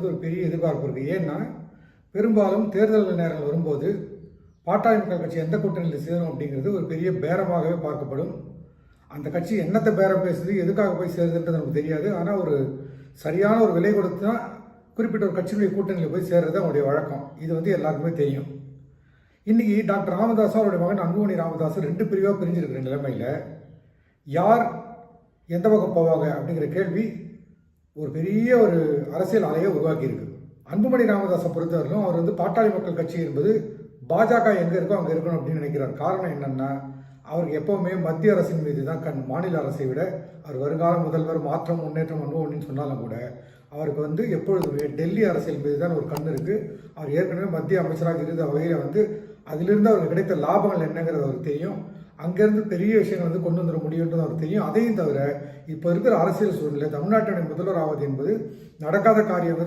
வந்து ஒரு பெரிய எதிர்பார்ப்பு இருக்குது ஏன்னா பெரும்பாலும் தேர்தல் நேரங்கள் வரும்போது பாட்டாளி மக்கள் கட்சி எந்த கூட்டணியில் சேரும் அப்படிங்கிறது ஒரு பெரிய பேரமாகவே பார்க்கப்படும். அந்த கட்சி என்னத்தை பேரம் பேசுது எதுக்காக போய் சேருதுன்றது நமக்கு தெரியாது. ஆனால் ஒரு சரியான ஒரு விலை கொடுத்து தான் குறிப்பிட்ட ஒரு கட்சியினுடைய கூட்டணியில் போய் சேர்றது அவங்களுடைய வழக்கம். இது வந்து எல்லாருக்குமே தெரியும். இன்றைக்கி டாக்டர் ராமதாஸும் அவருடைய மகன் அன்புமணி ராமதாஸ் ரெண்டு பிரிவாக பிரிஞ்சிருக்கிற நிலைமையில் யார் எந்த பக்கம் போவாங்க அப்படிங்கிற கேள்வி ஒரு பெரிய ஒரு அரசியல் அலையை உருவாக்கியிருக்கு. அன்புமணி ராமதாஸை பொறுத்தவரையிலும் அவர் வந்து பாட்டாளி மக்கள் கட்சி என்பது பாஜக எங்கே இருக்கோ அங்கே இருக்கணும் அப்படின்னு நினைக்கிறார். காரணம் என்னென்னா அவருக்கு எப்போவுமே மத்திய அரசின் மீது தான் கண் மாநில அரசை விட அவர் வருங்கால முதல்வர் மாற்றம் முன்னேற்றம் அனுபவம்னு சொன்னாலும் கூட அவருக்கு வந்து எப்பொழுதுமே டெல்லி அரசியல் மீது தான் ஒரு கண் இருக்குது அவர் ஏற்கனவே மத்திய அமைச்சராக இருந்த வகையில் வந்து அதிலிருந்து அவருக்கு கிடைத்த லாபங்கள் என்னங்கிறது அவருக்கு தெரியும். அங்கேருந்து பெரிய விஷயங்கள் வந்து கொண்டு வந்துட முடியுன்றது அவருக்கு தெரியும். அதையும் தவிர இப்போ இருக்கிற அரசியல் சூழ்நிலை தமிழ்நாட்டினுடைய முதல்வர் ஆவது என்பது நடக்காத காரியம்